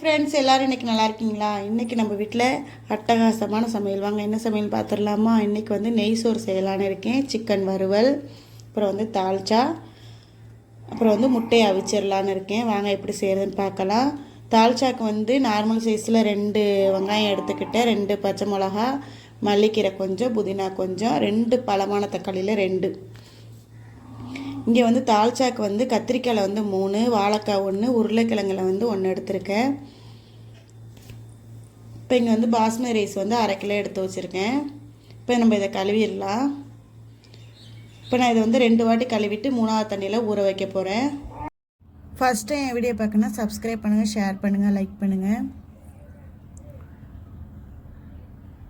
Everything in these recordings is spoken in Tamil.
ஃப்ரெண்ட்ஸ் எல்லாரும் இன்றைக்கி நல்லா இருக்கீங்களா? இன்றைக்கி நம்ம வீட்டில் அட்டகாசமான சமையல். வாங்க என்ன சமையல் பார்த்துடலாமா இன்றைக்கி வந்து நெய் சோறு செய்யலான்னு இருக்கேன். சிக்கன் வறுவல் அப்புறம் வந்து தால்ச்சா அப்புறம் வந்து முட்டையை அவிச்சிடலான்னு இருக்கேன். வாங்க எப்படி செய்கிறதுன்னு பார்க்கலாம். தால்ச்சாக்கு வந்து நார்மல் சைஸில் ரெண்டு வெங்காயம் எடுத்துக்கிட்டேன். ரெண்டு பச்சை மிளகா மல்லிக்கீரை கொஞ்சம் புதினா கொஞ்சம் ரெண்டு பழமான தக்காளியில் ரெண்டு. இங்கே வந்து தால்ச்சாக்கு வந்து கத்திரிக்காயில் வந்து மூணு வாழைக்காய் ஒன்று உருளைக்கிழங்கில் வந்து ஒன்று எடுத்திருக்கேன். இப்போ இங்கே வந்து பாஸ்மதி ரைஸ் வந்து அரை கிலோ எடுத்து வச்சுருக்கேன். இப்போ நம்ம இதை கழுவிடலாம். இப்போ நான் இதை வந்து ரெண்டு வாட்டி கழுவிட்டு மூணாவது தண்ணியில் ஊற வைக்க போகிறேன் ஃபஸ்ட்டு என் வீடியோ பார்க்கணுன்னா சப்ஸ்கிரைப் பண்ணுங்கள் ஷேர் பண்ணுங்கள் லைக் பண்ணுங்கள்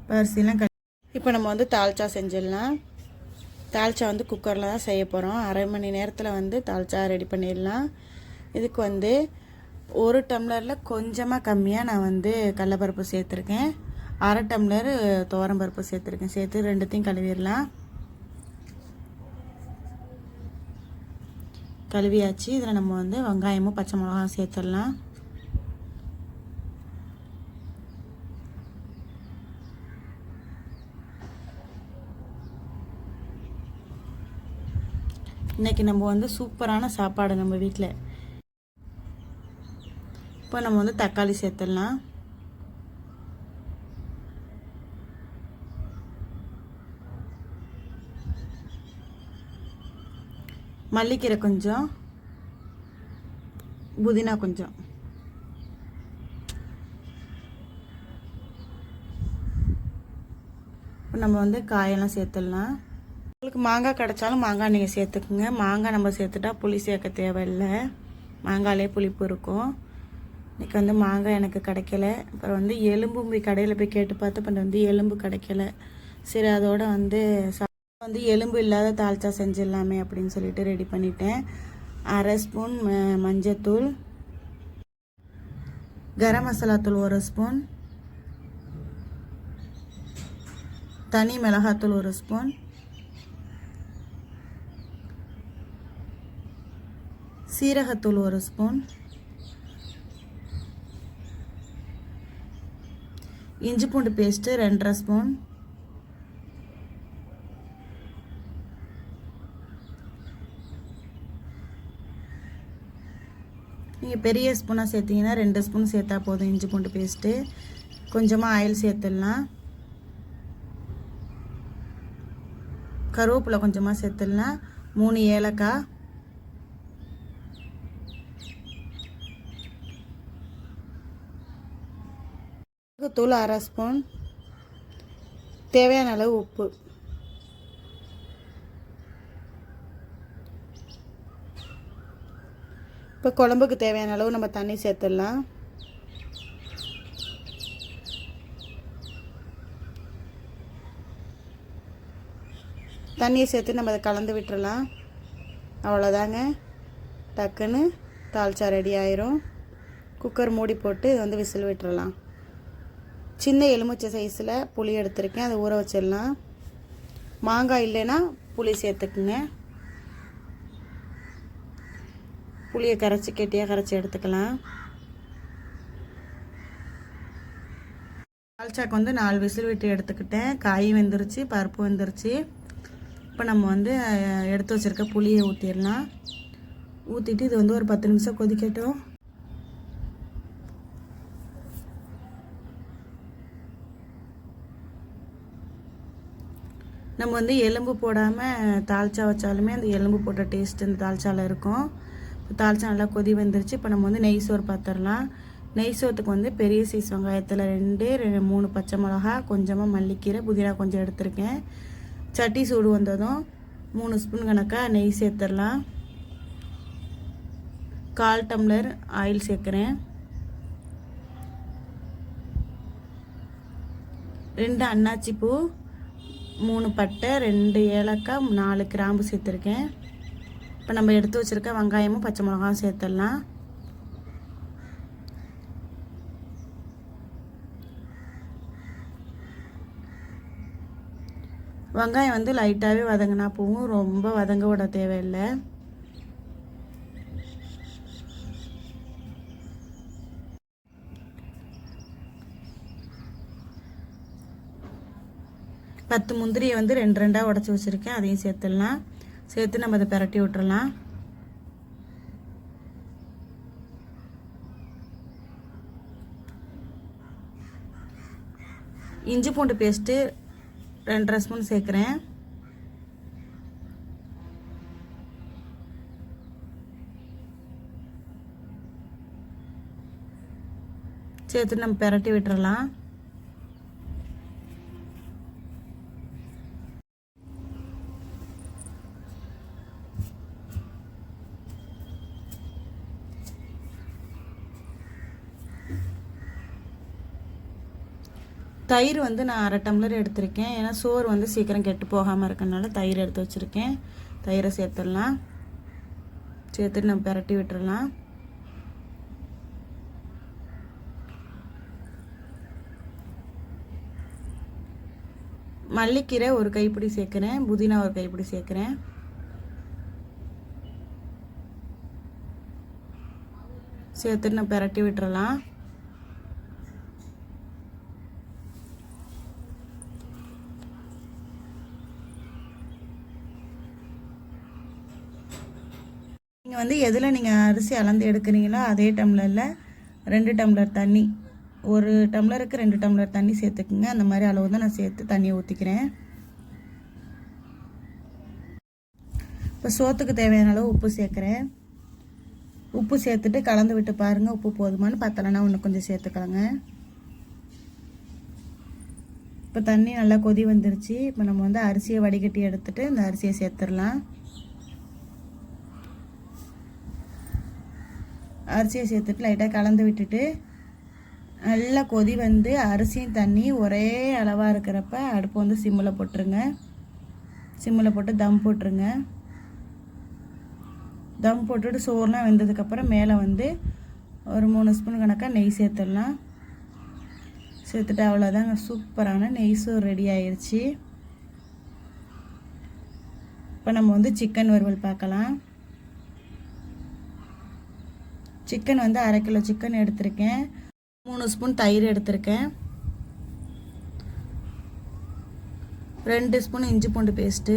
பரிசிலாம் க இப்போ நம்ம வந்து தால்ச்சா செஞ்சிடலாம். தால்ச்சா வந்து குக்கரில் தான் செய்ய போகிறோம் அரை மணி நேரத்தில் வந்து தால்ச்சா ரெடி பண்ணிடலாம். இதுக்கு வந்து ஒரு டம்ளரில் கொஞ்சமாக கம்மியாக நான் வந்து கடலப்பருப்பு சேர்த்துருக்கேன். அரை டம்ளர் துவரம்பருப்பு சேர்த்துருக்கேன். சேர்த்து ரெண்டுத்தையும் கழுவிடலாம். கழுவியாச்சு. இதில் நம்ம வந்து வெங்காயமும் பச்சை மிளகாயும் சேர்த்துடலாம். இன்றைக்கி நம்ம வந்து சூப்பரான சாப்பாடு நம்ம வீட்டில் இப்போ நம்ம வந்து தக்காளி சேர்த்துடலாம். மல்லிக்கீரை கொஞ்சம். புதினா கொஞ்சம். இப்போ நம்ம வந்து காயெல்லாம் சேர்த்துடலாம். உங்களுக்கு மாங்காய் கிடைச்சாலும் மாங்காய் நீங்கள் சேர்த்துக்குங்க. மாங்காய் நம்ம சேர்த்துட்டா புளி சேர்க்க தேவையில்லை. மாங்காயிலே புளிப்பு இருக்கும். இன்றைக்கி வந்து மாங்காய் எனக்கு கிடைக்கல. அப்புறம் வந்து எலும்பு போய் கடையில் போய் கேட்டு பார்த்து பண்ண வந்து எலும்பு கிடைக்கல. சரி அதோட வந்து வந்து எலும்பு இல்லாத தால்ச்சா செஞ்சிடலாமே அப்படின்னு சொல்லிட்டு ரெடி பண்ணிட்டேன். அரை ஸ்பூன் ம- மஞ்சத்தூள். கரம் மசாலாத்தூள் ஒரு ஸ்பூன். தனி மிளகாத்தூள் ஒரு ஸ்பூன். சீரகத்தூள் ஒரு ஸ்பூன். இஞ்சி பூண்டு பேஸ்ட்டு ரெண்டரை ஸ்பூன். நீங்கள் பெரிய ஸ்பூனாக சேர்த்தீங்கன்னா ரெண்டு ஸ்பூன் சேர்த்தா போதும் இஞ்சி பூண்டு பேஸ்ட்டு கொஞ்சமாக ஆயில் சேர்த்துடலாம். கருவேப்பிலை கொஞ்சமாக சேர்த்துடலாம். மூணு ஏலக்காய். தூள் அரை ஸ்பூன். தேவையான அளவு உப்பு. இப்போ குழம்புக்கு தேவையான அளவு நம்ம தண்ணி சேர்த்துடலாம். தண்ணியை சேர்த்து நம்ம அதை கலந்து விட்டுறலாம். அவ்வளோதாங்க. டக்குன்னு தால்ச்சா ரெடி ஆயிரும். குக்கர் மூடி போட்டு இதை வந்து விசில் விட்டுறலாம். சின்ன எலுமிச்சை சைஸில் புளி எடுத்திருக்கேன். அதை ஊற வச்சிடலாம். மாங்காய் இல்லைன்னா புளி சேர்த்துக்குங்க. புளியை கரைச்சி கெட்டியாக கரைச்சி எடுத்துக்கலாம். தால்ச்சாக்கு வந்து நாலு விசில் விட்டு எடுத்துக்கிட்டேன். காய் வெந்துருச்சு பருப்பு வெந்துருச்சு. இப்போ நம்ம வந்து எடுத்து வச்சிருக்க புளியை ஊற்றிடலாம் ஊற்றிட்டு இது வந்து ஒரு பத்து நிமிஷம் கொதிக்கட்டும். நம்ம வந்து எலும்பு போடாமல் தால்ச்சா வச்சாலுமே அந்த எலும்பு போட்ட டேஸ்ட் இந்த தால்ச்சாவில் இருக்கும். இப்போ தால்ச்சா நல்லா கொதி வந்துருச்சு. இப்போ நம்ம வந்து நெய் சோறு பார்த்துடலாம் நெய் சோத்துக்கு வந்து பெரிய சைஸ் வெங்காயத்தில் ரெண்டு ரெண்டு மூணு பச்சை மிளகா கொஞ்சமாக மல்லிக்கீரை புதினா கொஞ்சம் எடுத்திருக்கேன். சட்டி சூடு வந்ததும் மூணு ஸ்பூன் கணக்காக நெய் சேர்த்துடலாம் கால் டம்ளர் ஆயில் சேர்க்குறேன். ரெண்டு அன்னாச்சி பூ மூணு பட்டை ரெண்டு ஏலக்காய் நாலு கிராம்பு சேர்த்துருக்கேன். இப்போ நம்ம எடுத்து வச்சுருக்க வெங்காயமும் பச்சை மிளகாவும் சேர்த்துடலாம். வெங்காயம் வந்து லைட்டாகவே வதங்கினா போகும் ரொம்ப வதங்க விட தேவையில்லை. பத்து முந்திரியை வந்து ரெண்டு ரெண்டாக உடச்சி வச்சுருக்கேன். அதையும் சேர்த்துடலாம். சேர்த்து நம்ம அதை பிரட்டி விட்டுறலாம். இஞ்சி பூண்டு பேஸ்ட்டு ரெண்டரை ஸ்பூன் சேர்க்குறேன். சேர்த்து நம்ம பெரட்டி விட்டுறலாம். தயிர் வந்து நான் அரை டம்ளர் எடுத்திருக்கேன். ஏன்னா சோறு வந்து சீக்கிரம் கெட்டு போகாமல் இருக்கனால தயிர் எடுத்து வச்சுருக்கேன். தயிரை சேர்த்துடலாம். சேர்த்துட்டு நம்ம பிரட்டி விட்டுறலாம். மல்லிக்கீரை ஒரு கைப்பிடி சேர்க்குறேன். புதினா ஒரு கைப்பிடி சேர்க்குறேன். சேர்த்துட்டு நான் பிரட்டி விட்டுறலாம். நீங்கள் வந்து எதில் நீங்கள் அரிசி அளந்து எடுக்கிறீங்களோ அதே டம்ளரில் ரெண்டு டம்ளர் தண்ணி. ஒரு டம்ளருக்கு ரெண்டு டம்ளர் தண்ணி சேர்த்துக்குங்க. அந்த மாதிரி அளவு தான் நான் சேர்த்து தண்ணியை ஊற்றிக்கிறேன் இப்போ சோத்துக்கு தேவையான அளவு உப்பு சேர்க்குறேன். உப்பு சேர்த்துட்டு கலந்து விட்டு பாருங்கள் உப்பு போதுமானு பத்தலைன்னா ஒன்று கொஞ்சம் சேர்த்துக்கலாங்க. இப்போ தண்ணி நல்லா கொதி வந்துருச்சு. இப்போ நம்ம வந்து அரிசியை வடிகட்டி எடுத்துகிட்டு இந்த அரிசியை சேர்த்துடலாம். அரிசியை சேர்த்துட்டு லைட்டாக கலந்து விட்டுட்டு நல்லா கொதி வந்து அரிசியும் தண்ணி ஒரே அளவாக இருக்கிறப்ப அடுப்பு வந்து சிம்மில் போட்டுருங்க. சிம்மில் போட்டு தம் போட்டுருங்க. தம் போட்டுட்டு சோறுலாம் வெந்ததுக்கப்புறம் மேலே வந்து ஒரு மூணு ஸ்பூன் கணக்காக நெய் சேர்த்துடலாம். சேர்த்துட்டு அவ்வளோதாங்க சூப்பரான நெய் சோறு ரெடி ஆயிடுச்சு இப்போ நம்ம வந்து சிக்கன் வறுவல் பார்க்கலாம். சிக்கன் வந்து அரை கிலோ சிக்கன் எடுத்திருக்கேன். மூணு ஸ்பூன் தயிர் எடுத்திருக்கேன். ரெண்டு ஸ்பூன் இஞ்சி பூண்டு பேஸ்ட்டு.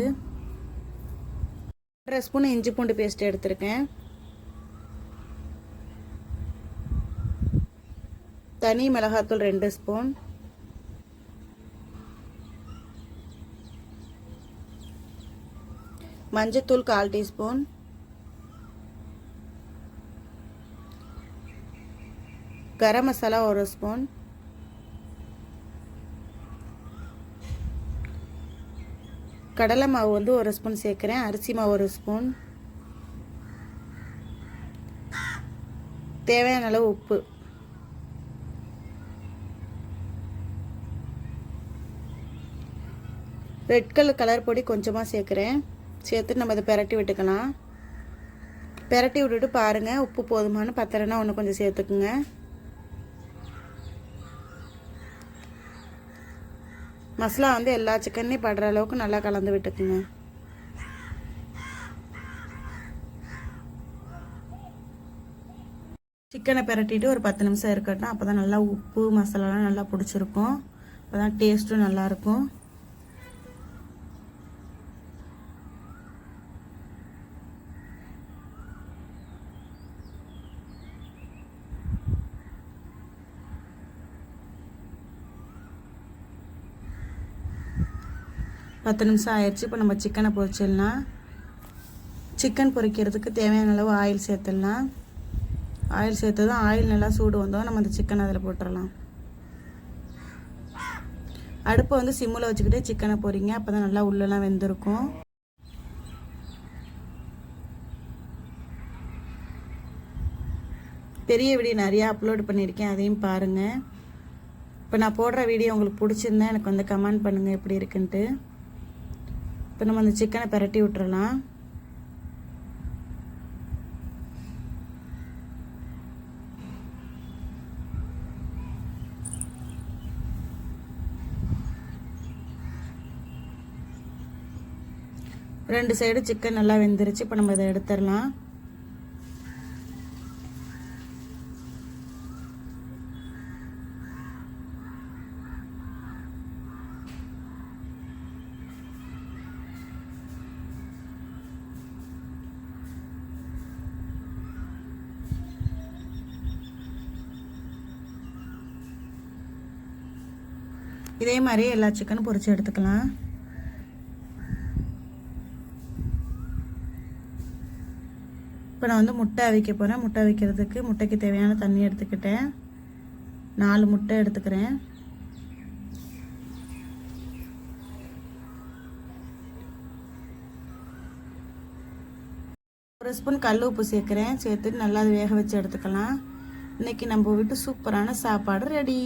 ரெண்டரை ஸ்பூன் இஞ்சி பூண்டு பேஸ்ட் எடுத்திருக்கேன். தனி மிளகாத்தூள் ரெண்டு ஸ்பூன். மஞ்சத்தூள் கால் டீஸ்பூன். கரம் மசாலா ஒரு ஸ்பூன். கடலை மாவு வந்து ஒரு ஸ்பூன் சேர்க்குறேன். அரிசி மாவு ஒரு ஸ்பூன். தேவையான அளவு உப்பு. ரெட் கலர் கலர் பொடி கொஞ்சமாக சேர்க்குறேன். சேர்த்து நம்ம அதை பெரட்டி விட்டுக்கலாம். பெரட்டி விட்டுட்டு பாருங்கள் உப்பு போதுமானு பத்திரம்னா ஒன்று கொஞ்சம் சேர்த்துக்குங்க. மசாலா வந்து எல்லா சிக்கன்லேயும் படுற அளவுக்கு நல்லா கலந்து விட்டுக்குங்க. சிக்கனை பிரட்டிட்டு ஒரு பத்து நிமிஷம் இருக்கட்டும். அப்போ தான் நல்லா உப்பு மசாலாலாம் நல்லா பிடிச்சிருக்கும். அப்போ தான் டேஸ்ட்டும் நல்லாயிருக்கும் பத்து நிமிஷம் ஆயிடுச்சு. இப்போ நம்ம சிக்கனை பொரிச்சிடலாம். சிக்கன் பொரிக்கிறதுக்கு தேவையான அளவு ஆயில் சேர்த்துடலாம். ஆயில் சேர்த்ததும் ஆயில் நல்லா சூடு வந்தோம் நம்ம அந்த சிக்கன் அதில் போட்டுடலாம். அடுப்பை வந்து சிம்மில் வச்சுக்கிட்டே சிக்கனை போறீங்க அப்போ தான் நல்லா உள்ளெல்லாம் வெந்திருக்கும். பெரிய வீடியோ நிறையா அப்லோட் பண்ணியிருக்கேன். அதையும் பாருங்கள் இப்போ நான் போடுற வீடியோ உங்களுக்கு பிடிச்சிருந்தா எனக்கு வந்து கமெண்ட் பண்ணுங்கள் எப்படி இருக்குன்ட்டு. இப்போ நம்ம அந்த சிக்கனை பெரட்டி விட்டுறலாம். ரெண்டு சைடு சிக்கன் நல்லா வெந்துருச்சு. இப்போ நம்ம இதை எடுத்துடலாம். இதே மாதிரி எல்லா சிக்கனும் பொறிச்சு எடுத்துக்கலாம். இப்போ நான் வந்து முட்டை அவிக்க போகிறேன் முட்டை அவிக்கிறதுக்கு முட்டைக்கு தேவையான தண்ணி எடுத்துக்கிட்டேன். நாலு முட்டை எடுத்துக்கிறேன். ஒரு ஸ்பூன் கல் உப்பு சேர்க்குறேன். சேர்த்துட்டு நல்லா வேக வச்சு எடுத்துக்கலாம். இன்றைக்கி நம்ம வீட்டு சூப்பரான சாப்பாடு ரெடி.